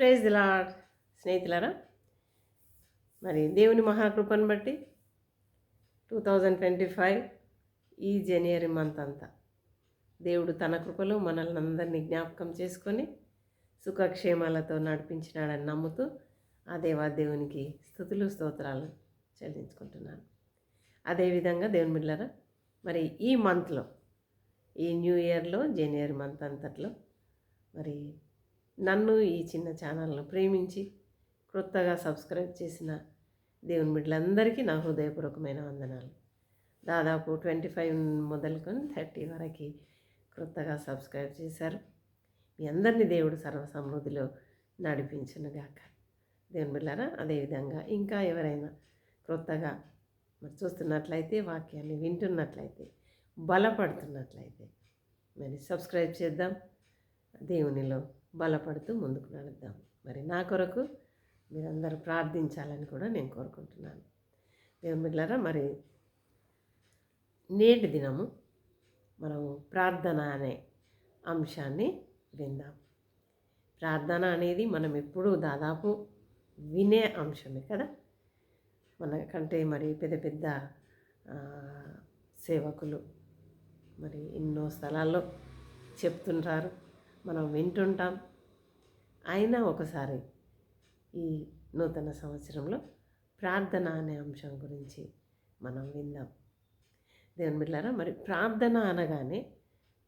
Praise దిలా స్నేహితులారా. మరి దేవుని మహాకృపను బట్టి టూ థౌజండ్ ట్వంటీ ఫైవ్ ఈ జనవరి మంత్ అంతా దేవుడు తన కృపలో మనల్ని అందరినీ జ్ఞాపకం చేసుకొని సుఖక్షేమాలతో నడిపించినాడని నమ్ముతూ ఆ దేవా దేవునికి స్థుతులు స్తోత్రాలు చెల్లించుకుంటున్నాను. అదేవిధంగా దేవుని బిడ్డలారా మరి ఈ మంత్లో ఈ న్యూ ఇయర్లో జనవరి మంత్ అంతట్లో మరి నన్ను ఈ చిన్న ఛానల్ను ప్రేమించి క్రొత్తగా సబ్స్క్రైబ్ చేసిన దేవుని బిడ్డలందరికీ నా హృదయపూర్వకమైన వందనాలు. దాదాపు ట్వంటీ ఫైవ్ మొదలుకొని థర్టీ వరకు క్రొత్తగా సబ్స్క్రైబ్ చేశారు. మీ అందరినీ దేవుడు సర్వ సమృద్ధిలో నడిపించునుగాక. దేవుని బిళ్ళారా అదేవిధంగా ఇంకా ఎవరైనా క్రొత్తగా మరి చూస్తున్నట్లయితే వాక్యాన్ని వింటున్నట్లయితే బలపడుతున్నట్లయితే మరి సబ్స్క్రైబ్ చేద్దాం. దేవునిలో బలపడుతూ ముందుకు నడుద్దాం. మరి నా కొరకు మీరందరూ ప్రార్థించాలని కూడా నేను కోరుకుంటున్నాను. దేవుని బిడ్డలారా మరి నేటి దినము మనము ప్రార్థన అనే అంశాన్ని విందాం. ప్రార్థన అనేది మనం ఎప్పుడూ దాదాపు వినే అంశమే కదా? మనకంటే మరి పెద్ద పెద్ద సేవకులు మరి ఎన్నో స్థలాల్లో చెప్తుంటారు. మనం వింటుంటాం. అయినా ఒకసారి ఈ నూతన సంవత్సరంలో ప్రార్థన అనే అంశం గురించి మనం విందాం. దేవుని బిడ్డారా మరి ప్రార్థన అనగానే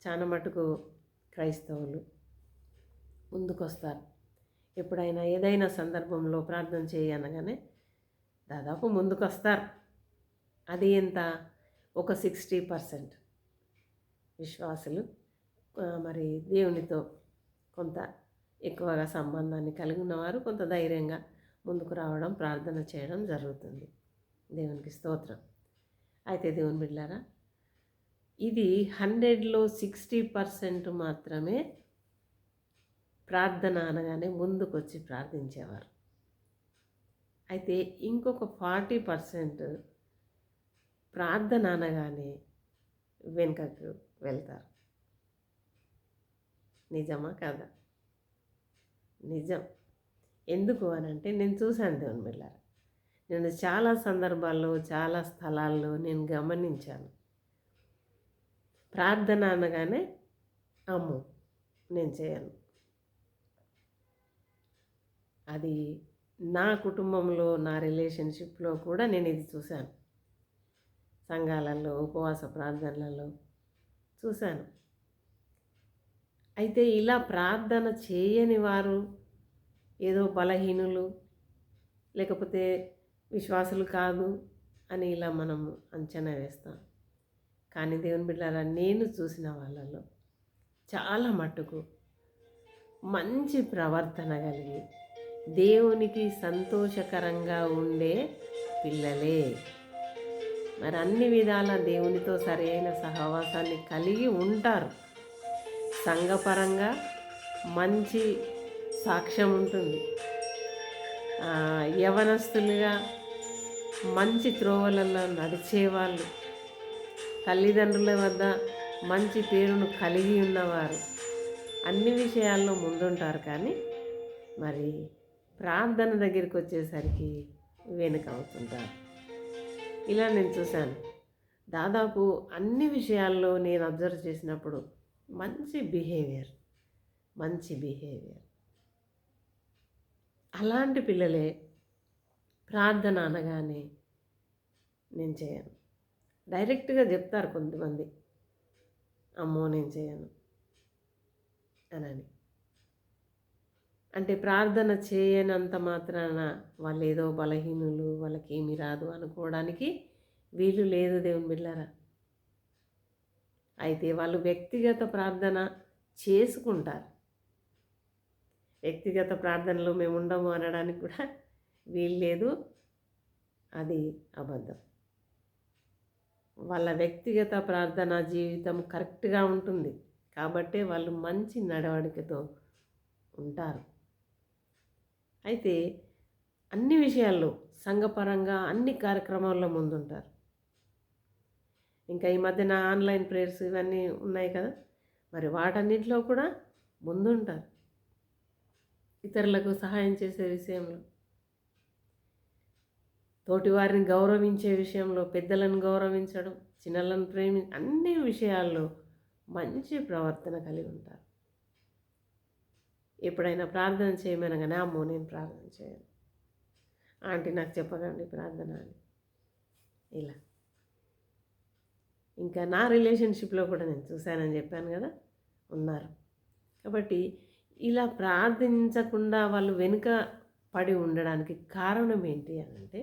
చాలా మటుకు క్రైస్తవులు ముందుకొస్తారు. ఎప్పుడైనా ఏదైనా సందర్భంలో ప్రార్థన చేయనగానే దాదాపు ముందుకొస్తారు. అది ఎంత? ఒక సిక్స్టీ పర్సెంట్ విశ్వాసులు మరి దేవునితో కొంత ఎక్కువగా సంబంధాన్ని కలిగి ఉన్నవారు కొంత ధైర్యంగా ముందుకు రావడం ప్రార్థన చేయడం జరుగుతుంది. దేవునికి స్తోత్రం. అయితే దేవుని బిడ్డారా ఇది హండ్రెడ్లో సిక్స్టీ పర్సెంట్ మాత్రమే ప్రార్థన అనగానే ముందుకొచ్చి ప్రార్థించేవారు. అయితే ఇంకొక ఫార్టీ పర్సెంట్ ప్రార్థన అనగానే వెనుకకు వెళ్తారు. నిజమా కాదా? నిజం. ఎందుకు అని అంటే నేను చూశాను దేవుని బిళ్ళారా నేను చాలా సందర్భాల్లో చాలా స్థలాల్లో నేను గమనించాను. ప్రార్థన అనగానే అమ్ము నేను చేయను. అది నా కుటుంబంలో నా రిలేషన్షిప్లో కూడా నేను ఇది చూశాను. సంఘాలలో ఉపవాస ప్రార్థనలలో చూశాను. అయితే ఇలా ప్రార్థన చేయని వారు ఏదో బలహీనులు లేకపోతే విశ్వాసులు కాదు అని ఇలా మనం అంచనా వేస్తాం. కానీ దేవుని బిడ్డారా నేను చూసిన వాళ్ళలో చాలా మట్టుకు మంచి ప్రవర్తన కలిగి దేవునికి సంతోషకరంగా ఉండే పిల్లలే. మరి అన్ని విధాల దేవునితో సరైన సహవాసాన్ని కలిగి ఉంటారు. సంఘపరంగా మంచి సాక్ష్యం ఉంటుంది. యవనస్తులుగా మంచి త్రోవలలో నడిచేవాళ్ళు తల్లిదండ్రుల వద్ద మంచి పేరును కలిగి ఉన్నవారు అన్ని విషయాల్లో ముందుంటారు. కానీ మరి ప్రార్థన దగ్గరికి వచ్చేసరికి వెనుక అవుతుంటారు. ఇలా నేను చూశాను. దాదాపు అన్ని విషయాల్లో నేను అబ్జర్వ్ చేసినప్పుడు మంచి బిహేవియర్ మంచి బిహేవియర్. అలాంటి పిల్లలే ప్రార్థన అనగానే నేను చేయను. డైరెక్ట్గా చెప్తారు కొంతమంది అమ్మో నేను చేయను అనని. అంటే ప్రార్థన చేయనంత మాత్రాన వాళ్ళు ఏదో బలహీనులు వాళ్ళకి ఏమీ రాదు అనుకోవడానికి వీలు లేదు దేవుని బిళ్ళారా అయితే వాళ్ళు వ్యక్తిగత ప్రార్థన చేసుకుంటారు. వ్యక్తిగత ప్రార్థనలో మేము ఉండము అనడానికి కూడా వీలు లేదు. అది అబద్ధం. వాళ్ళ వ్యక్తిగత ప్రార్థన జీవితం కరెక్ట్గా ఉంటుంది. కాబట్టే వాళ్ళు మంచి నడవడికతో ఉంటారు. అయితే అన్ని విషయాల్లో సంఘపరంగా అన్ని కార్యక్రమాల్లో ముందుంటారు. ఇంకా ఈ మధ్యన ఆన్లైన్ ప్రేయర్స్ ఇవన్నీ ఉన్నాయి కదా. మరి వాటన్నిటిలో కూడా ముందుంటారు. ఇతరులకు సహాయం చేసే విషయంలో. తోటివారిని గౌరవించే విషయంలో పెద్దలను గౌరవించడం చిన్నలను ప్రేమి అన్ని విషయాల్లో మంచి ప్రవర్తన కలిగి ఉంటారు. ఎప్పుడైనా ప్రార్థన చేయమనగానే అమ్మో నేను ప్రార్థన చేయను. ఆంటీ నాకు చెప్పకండి ప్రార్థన అని. ఇలా. ఇంకా నా రిలేషన్షిప్లో కూడా నేను చూశానని చెప్పాను కదా ఉన్నారు. కాబట్టి ఇలా ప్రార్థించకుండా వాళ్ళు వెనుక పడి ఉండడానికి కారణం ఏంటి అని అంటే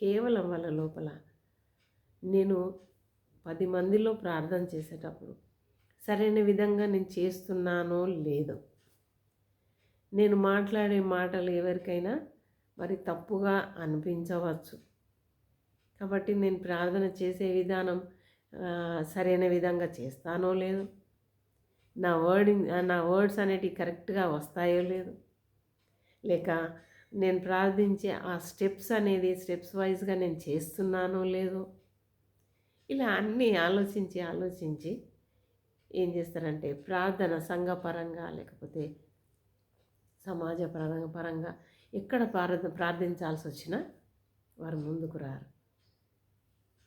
కేవలం వాళ్ళ లోపల నేను పది మందిలో ప్రార్థన చేసేటప్పుడు సరైన విధంగా నేను చేస్తున్నానో లేదో నేను మాట్లాడే మాటలు ఎవరికైనా మరి తప్పుగా అనిపించవచ్చు. కాబట్టి నేను ప్రార్థన చేసే విధానం సరైన విధంగా చేస్తానో లేదు. నా వర్డింగ్ నా వర్డ్స్ అనేటివి కరెక్ట్గా వస్తాయో లేదు. లేక నేను ప్రార్థించే ఆ స్టెప్స్ అనేది స్టెప్స్ వైజ్గా నేను చేస్తున్నానో లేదో ఇలా అన్నీ ఆలోచించి ఆలోచించి ఏం చేస్తారంటే ప్రార్థన సంఘపరంగా లేకపోతే సమాజ పరంగా పరంగా ఎక్కడ ప్రార్థ ప్రార్థించాల్సి వచ్చినా వారు ముందుకు రారు.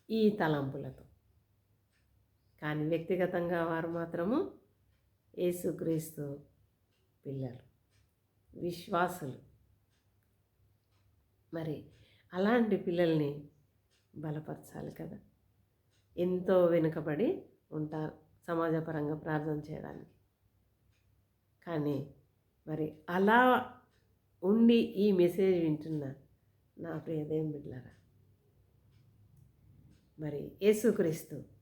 ఈ తలంపులతో. కానీ వ్యక్తిగతంగా వారు మాత్రము యేసుక్రీస్తు పిల్లలు విశ్వాసులు. మరి అలాంటి పిల్లల్ని బలపరచాలి కదా. ఎంతో వెనుకబడి ఉంటారు సమాజపరంగా ప్రార్థన చేయడానికి. కానీ మరి అలా ఉండి ఈ మెసేజ్ వింటున్న నా ప్రియదేం బిడ్డలారా మరి యేసుక్రీస్తు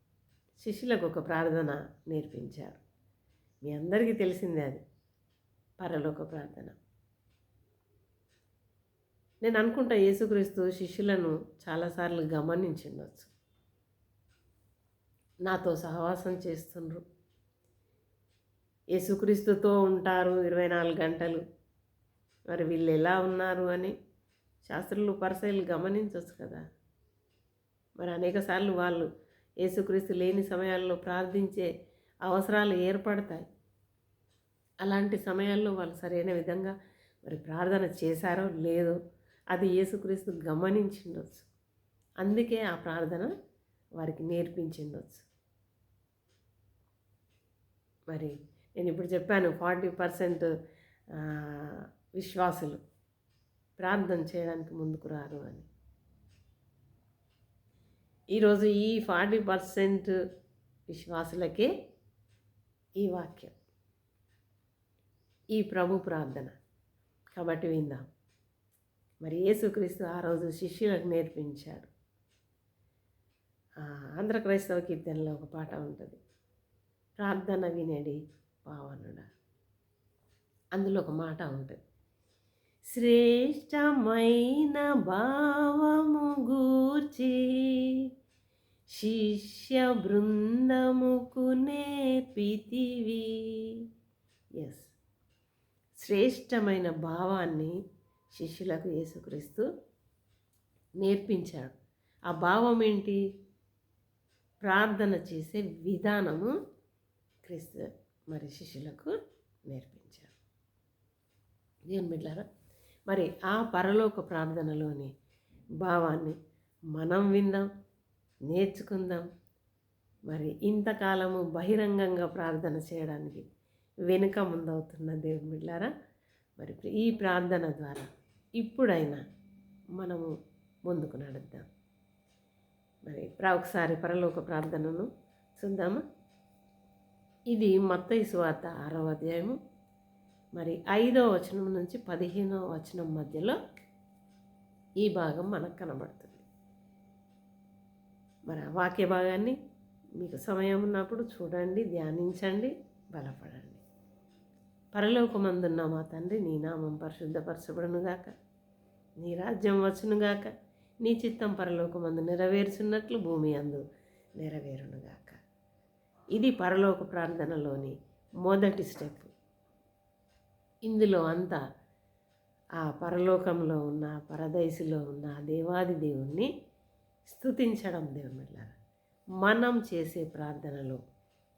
శిష్యులకు ఒక ప్రార్థన నేర్పించారు. మీ అందరికీ తెలిసిందే అది. పరలోక ప్రార్థన. నేను అనుకుంటా యేసుక్రీస్తు శిష్యులను చాలాసార్లు గమనించిండొచ్చు. నాతో సహవాసం చేస్తుండ్రు. యేసుక్రీస్తుతో ఉంటారు ఇరవై నాలుగు గంటలు. మరి వీళ్ళు ఎలా ఉన్నారు అని శాస్త్రులు పరిశైలు గమనించవచ్చు కదా. మరి అనేక సార్లు వాళ్ళు యేసుక్రీస్తు లేని సమయాల్లో ప్రార్థించే అవసరాలు ఏర్పడతాయి. అలాంటి సమయాల్లో వాళ్ళు సరైన విధంగా మరి ప్రార్థన చేశారో లేదో అది యేసుక్రీస్తు గమనించిండొచ్చు. అందుకే ఆ ప్రార్థన వారికి నేర్పించిండొచ్చు. మరి నేను ఇప్పుడు చెప్పాను ఫార్టీ పర్సెంట్ విశ్వాసులు ప్రార్థన చేయడానికి ముందుకు రారు అని. ఈరోజు ఈ ఫార్టీ పర్సెంట్ విశ్వాసులకే ఈ వాక్యం. ఈ ప్రభు ప్రార్థన. కాబట్టి విందాం. మరి యేసుక్రీస్తు ఆ రోజు శిష్యులకు నేర్పించాడు. ఆంధ్ర క్రైస్తవ కీర్తనలో ఒక పాట ఉంటుంది. ప్రార్థన వినడి పావనుడా. అందులో ఒక మాట ఉంటుంది. శ్రేష్టమైన భావము గూర్చి శిష్య బృందముకు నేర్పితివి. ఎస్ శ్రేష్టమైన భావాన్ని శిష్యులకు యేసుక్రీస్తు నేర్పించాడు. ఆ భావం ఏంటి? ప్రార్థన చేసే విధానము క్రీస్తు మరి శిష్యులకు నేర్పించారు దేవుని బిడ్డారా మరి ఆ పరలోక ప్రార్థనలోని భావాన్ని మనం విందాం నేర్చుకుందాం. మరి ఇంతకాలము బహిరంగంగా ప్రార్థన చేయడానికి వెనుక ముందవుతున్న దేవుని బిడ్డారా మరి ఈ ప్రార్థన ద్వారా ఇప్పుడైనా మనము ముందుకు నడుద్దాం. మరి ఒకసారి పరలోక ప్రార్థనను చూద్దామా? ఇది మత్తయి సువార్త ఆరవ అధ్యాయము మరి ఐదో వచనం నుంచి పదిహేనో వచనం మధ్యలో ఈ భాగం మనకు కనబడుతుంది. మరి ఆ వాక్య భాగాన్ని మీకు సమయం ఉన్నప్పుడు చూడండి ధ్యానించండి బలపడండి. పరలోకమందున్న మా తండ్రి? నీ నామం పరిశుద్ధపరచబడునుగాక నీ రాజ్యం వచ్చునుగాక నీ చిత్తం పరలోకమందు నెరవేర్చున్నట్లు భూమి అందు నెరవేరునుగాక ఇది పరలోక ప్రార్థనలోని మొదటి స్టెప్. ఇందులో అంతా ఆ పరలోకంలో ఉన్న పరదైసులో ఉన్న దేవాది దేవుణ్ణి స్థుతించడం దేవుని మనం చేసే ప్రార్థనలో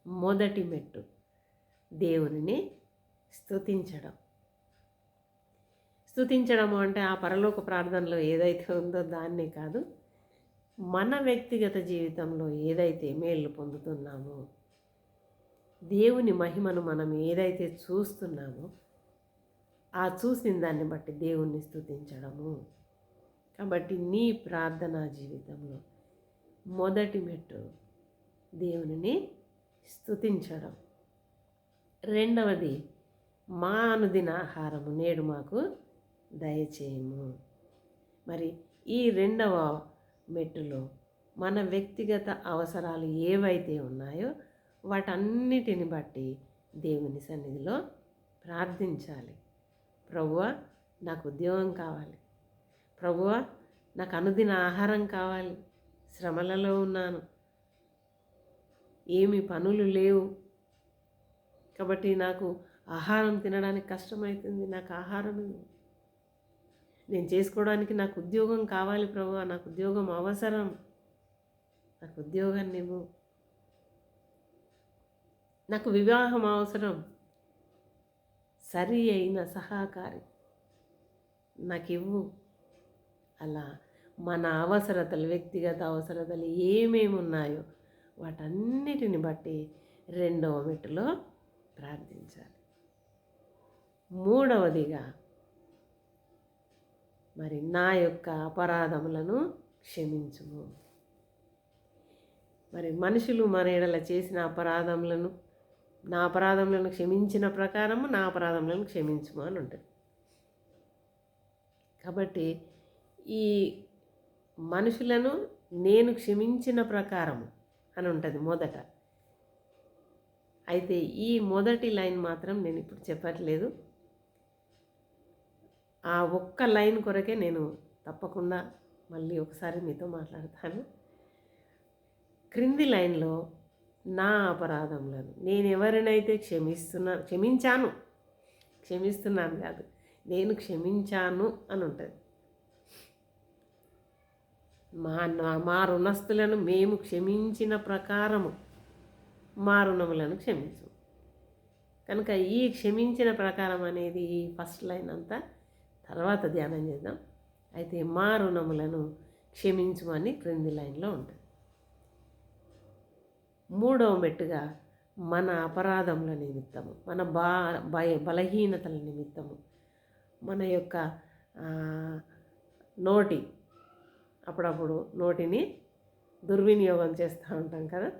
మొదటి మెట్టు దేవునిని స్థుతించడం స్థుతించడము అంటే ఆ పరలోక ప్రార్థనలో ఏదైతే ఉందో దాన్నే కాదు మన వ్యక్తిగత జీవితంలో ఏదైతే మేళ్ళు పొందుతున్నామో దేవుని మహిమను మనం ఏదైతే చూస్తున్నామో ఆ చూసిన దాన్ని బట్టి దేవుణ్ణి స్థుతించడము కాబట్టి నీ ప్రార్థనా జీవితంలో మొదటి మెట్టు దేవునిని స్థుతించడం రెండవది మా అనుదిన ఆహారము నేడు మాకు దయచేయము. మరి ఈ రెండవ మెట్టులో మన వ్యక్తిగత అవసరాలు ఏవైతే ఉన్నాయో వాటన్నిటిని బట్టి దేవుని సన్నిధిలో ప్రార్థించాలి. ప్రభువ నాకు ఉద్యోగం కావాలి. ప్రభువ నాకు అనుదిన ఆహారం కావాలి. శ్రమలలో ఉన్నాను. ఏమి పనులు లేవు. కాబట్టి నాకు ఆహారం తినడానికి కష్టమవుతుంది నాకు ఆహారం నేను చేసుకోవడానికి నాకు ఉద్యోగం కావాలి ప్రభు నాకు ఉద్యోగం అవసరం. నాకు ఉద్యోగాన్ని ఇవ్వు. నాకు వివాహం అవసరం. సరి అయిన సహకారి నాకు ఇవ్వు అలా మన అవసరతలు వ్యక్తిగత అవసరతలు ఏమేమి ఉన్నాయో వాటన్నిటిని బట్టి రెండవ మెట్టులో ప్రార్థించాలి. మూడవదిగా మరి నా యొక్క అపరాధములను క్షమించుము. మరి మనుషులు మన ఎడల చేసిన అపరాధములను నా అపరాధములను క్షమించిన ప్రకారము నా అపరాధములను క్షమించుము అని ఉంటుంది. కాబట్టి ఈ మనుషులను నేను క్షమించిన ప్రకారము అని ఉంటుంది మొదట. అయితే ఈ మొదటి లైన్ మాత్రం నేను ఇప్పుడు చెప్పట్లేదు. ఆ ఒక్క లైన్ కొరకే నేను తప్పకుండా మళ్ళీ ఒకసారి మీతో మాట్లాడతాను. క్రింది లైన్లో నా అపరాధములను నేను ఎవరినైతే క్షమిస్తున్నా క్షమించాను క్షమిస్తున్నాను కాదు నేను క్షమించాను అని ఉంటుంది. మా నా- మా రుణస్థులను మేము క్షమించిన ప్రకారము మా రుణములను క్షమించు. కనుక ఈ క్షమించిన ప్రకారం అనేది ఈ ఫస్ట్ లైన్ అంతా తర్వాత ధ్యానం చేద్దాం. అయితే మా రుణములను క్షమించమని క్రింది లైన్లో ఉంటుంది. మూడవ మెట్టుగా మన అపరాధముల నిమిత్తము మన బా భయ బలహీనతల నిమిత్తము మన యొక్క నోటి అప్పుడప్పుడు నోటిని దుర్వినియోగం చేస్తూ ఉంటాం కదా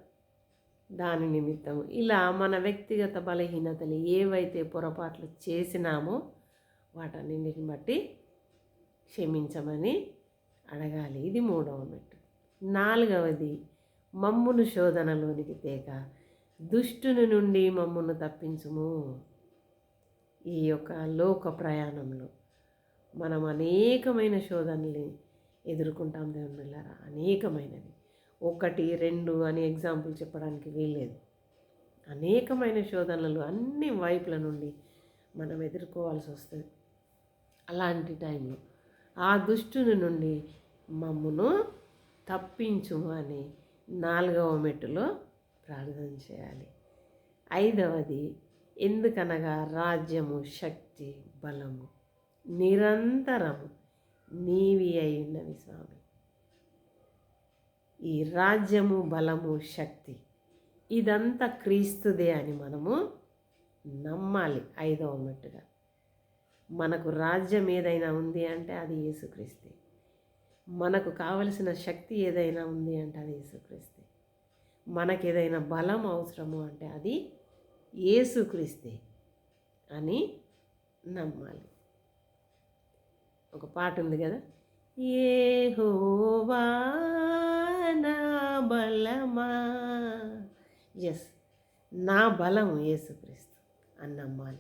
దాని నిమిత్తము. ఇలా మన వ్యక్తిగత బలహీనతలు ఏవైతే పొరపాట్లు చేసినామో వాటన్నింటిని బట్టి క్షమించమని అడగాలి. ఇది మూడవ మెట్టు. నాలుగవది మమ్మును శోధనలోనికి తేక దుష్టుని నుండి మమ్మును తప్పించుము. ఈ యొక్క లోక ప్రయాణంలో మనం అనేకమైన శోధనల్ని ఎదుర్కొంటాం దేవుళ్ళారా అనేకమైనవి. ఒకటి రెండు అని ఎగ్జాంపుల్ చెప్పడానికి వీల్లేదు. అనేకమైన శోధనలు అన్ని వైపుల నుండి మనం ఎదుర్కోవాల్సి వస్తుంది. అలాంటి టైంలో ఆ దుష్టుని నుండి మమ్మును తప్పించుము అని నాలుగవ మెట్టులో ప్రార్థన చేయాలి. ఐదవది ఎందుకనగా రాజ్యము శక్తి బలము నిరంతరము నీవి అయి ఉన్నవి స్వామి. ఈ రాజ్యము బలము శక్తి ఇదంతా క్రీస్తుదే అని మనము నమ్మాలి ఐదవ మెట్టుగా. మనకు రాజ్యం ఏదైనా ఉంది అంటే అది యేసుక్రీస్తే. మనకు కావలసిన శక్తి ఏదైనా ఉంది అంటే అది యేసుక్రీస్తే. మనకు ఏదైనా బలం అవసరము అంటే అది యేసుక్రీస్తే అని నమ్మాలి. ఒక పాట ఉంది కదా? ఏ నా బలమా? ఎస్ నా బలం యేసుక్రీస్తు అని నమ్మాలి.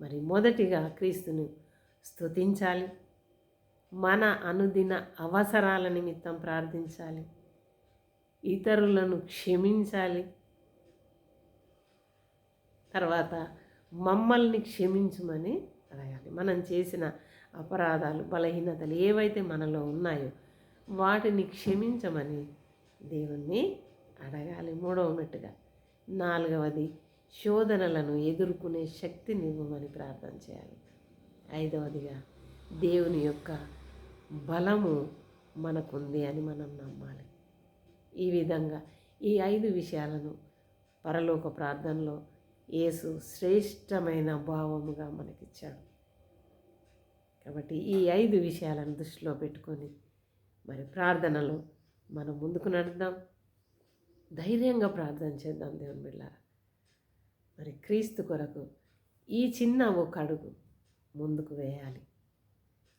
మరి మొదటిగా క్రీస్తును స్తుతించాలి. మన అనుదిన అవసరాల నిమిత్తం ప్రార్థించాలి. ఇతరులను క్షమించాలి. తర్వాత మమ్మల్ని క్షమించమని అడగాలి. మనం చేసిన అపరాధాలు బలహీనతలు ఏవైతే మనలో ఉన్నాయో వాటిని క్షమించమని దేవుణ్ణి అడగాలి మూడవ మెట్టుగా. నాలుగవది శోధనలను ఎదుర్కొనే శక్తిని ఇవ్వమని ప్రార్థన చేయాలి. ఐదవదిగా దేవుని యొక్క బలము మనకుంది అని మనం నమ్మాలి. ఈ విధంగా ఈ ఐదు విషయాలను పరలోక ప్రార్థనలో యేసు శ్రేష్టమైన భావముగా మనకిచ్చాడు. కాబట్టి ఈ ఐదు విషయాలను దృష్టిలో పెట్టుకొని మరి ప్రార్థనలో మనం ముందుకు నడుద్దాం. ధైర్యంగా ప్రార్థన చేద్దాం దేవుని బిళ్ళారా మరి క్రీస్తు కొరకు ఈ చిన్న ఒక అడుగు ముందుకు వేయాలి.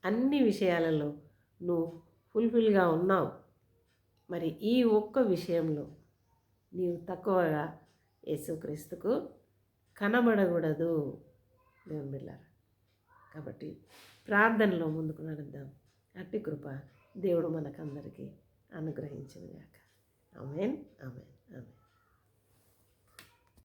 అన్ని విషయాలలో నువ్వు ఫుల్ఫిల్గా ఉన్నావు. మరి ఈ ఒక్క విషయంలో నీవు తక్కువగా యేసుక్రీస్తుకు కనబడకూడదు. దేవుని బిళ్ళారా కాబట్టి ప్రార్థనలో ముందుకు నడుద్దాం. అట్టి కృప దేవుడు మనకందరికీ అనుగ్రహించినగాక. Amen amen amen.